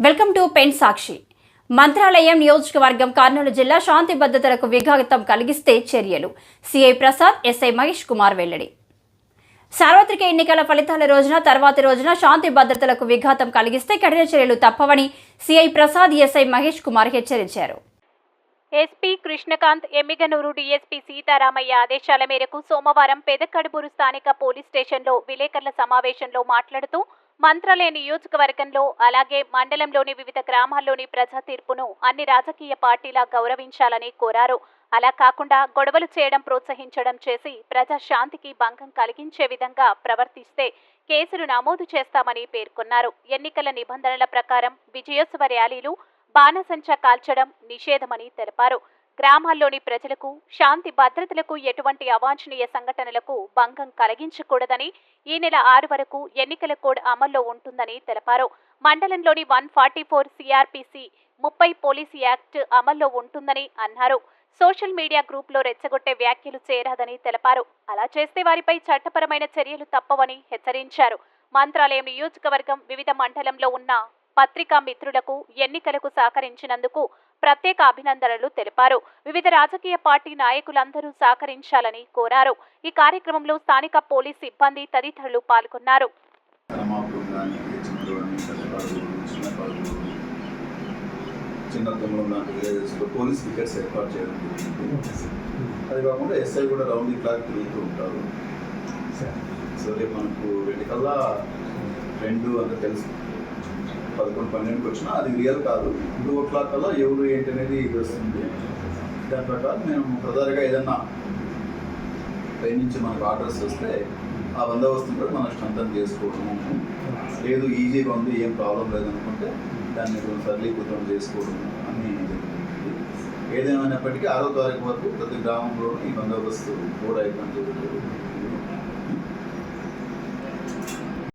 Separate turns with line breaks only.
Welcome to pen Sakshi. Mantralayam నియోజకవర్గం కర్నూలు జిల్లా శాంతి భద్రతలకు విఘాతం కలిగిస్తే చర్యలు. సిఐ ప్రసాద్ ఎస్ఐ మహేష్ కుమార్ వెల్లడి. సార్వత్రిక ఎన్నికల ఫలితాల రోజున తర్వాతి రోజున శాంతి భద్రతలకు విఘాతం కలిగిస్తే కఠిన చర్యలు తప్పవని సిఐ ప్రసాద్ ఎస్ఐ మహేష్ కుమార్ హెచ్చరించారు.
ఎస్పీ కృష్ణకాంత్ ఎమ్మిగనూరు డీఎస్పీ సీతారామయ్య ఆదేశాల మేరకు సోమవారం పెదకడుబూరు స్థానిక పోలీస్ స్టేషన్లో విలేకరుల సమావేశంలో మాట్లాడుతూ మంత్రాలయ నియోజకవర్గంలో అలాగే మండలంలోని వివిధ గ్రామాల్లోని ప్రజా తీర్పును అన్ని రాజకీయ పార్టీలా గౌరవించాలని కోరారు. అలా కాకుండా గొడవలు చేయడం ప్రోత్సహించడం చేసి ప్రజా శాంతికి భంగం కలిగించే విధంగా ప్రవర్తిస్తే కేసులు నమోదు చేస్తామని పేర్కొన్నారు. ఎన్నికల నిబంధనల ప్రకారం విజయోత్సవ ర్యాలీలు బాణసంచా కాల్చడం నిషేధమని తెలిపారు. గ్రామాల్లోని ప్రజలకు శాంతి భద్రతలకు ఎటువంటి అవాంఛనీయ సంఘటనలకు భంగం కలిగించకూడదని ఈ నెల ఆరు వరకు ఎన్నికల కోడ్ అమల్లో ఉంటుందని తెలిపారు. మండలంలోని వన్ ఫార్టీ ఫోర్ సిఆర్పిసి ముప్పై పోలీస్ యాక్ట్ అమల్లో ఉంటుందని అన్నారు. సోషల్ మీడియా గ్రూప్లో రెచ్చగొట్టే వ్యాఖ్యలు చేరాదని తెలిపారు. అలా చేస్తే వారిపై చట్టపరమైన చర్యలు తప్పవని హెచ్చరించారు. మంత్రాలయం నియోజకవర్గం వివిధ మండలంలో ఉన్న పత్రికా మిత్రులకు ఎన్నికలకు సహకరించినందుకు ప్రత్యేక అభినందనలు తెలిపారు. వివిధ రాజకీయ పార్టీ నాయకులందరూ సహకరించాలని కోరారు. ఈ కార్యక్రమంలో స్థానిక పోలీస్ సిబ్బంది తదితరులు పాల్గొన్నారు.
చిన్న తమ్ముడు లాంటి విలేజెస్లో పోలీస్ వికెట్స్ ఏర్పాటు చేయడం జరిగింది. అది కాకుండా ఎస్ఐ కూడా రౌండ్ ది క్లాక్ తిరుగుతూ ఉంటారు. సో రేపు మనకు రెండుకల్లా రెండు అంత తెలుసు. పదకొండు పన్నెండుకి వచ్చినా అది రియల్ కాదు. టూ ఓ క్లాక్ కల్లా ఎవరు ఏంటి అనేది ఇది వస్తుంది. దాని ప్రకారం మేము ప్రధానంగా ఏదన్నా పై నుంచి మనకు ఆర్డర్స్ వస్తే ఆ బందోబస్తుని కూడా మనం స్ట్రెంథన్ చేసుకోవడము. లేదు ఈజీగా ఉంది ఏం ప్రాబ్లం లేదనుకుంటే దాన్ని కొంచెం సరళీకృతం చేసుకోవడం అని ఏదేమైనప్పటికీ ఆరో తారీఖు వరకు ప్రతి గ్రామంలోనూ ఈ బందోబస్తు కూడా ఇబ్బంది జరుగుతుంది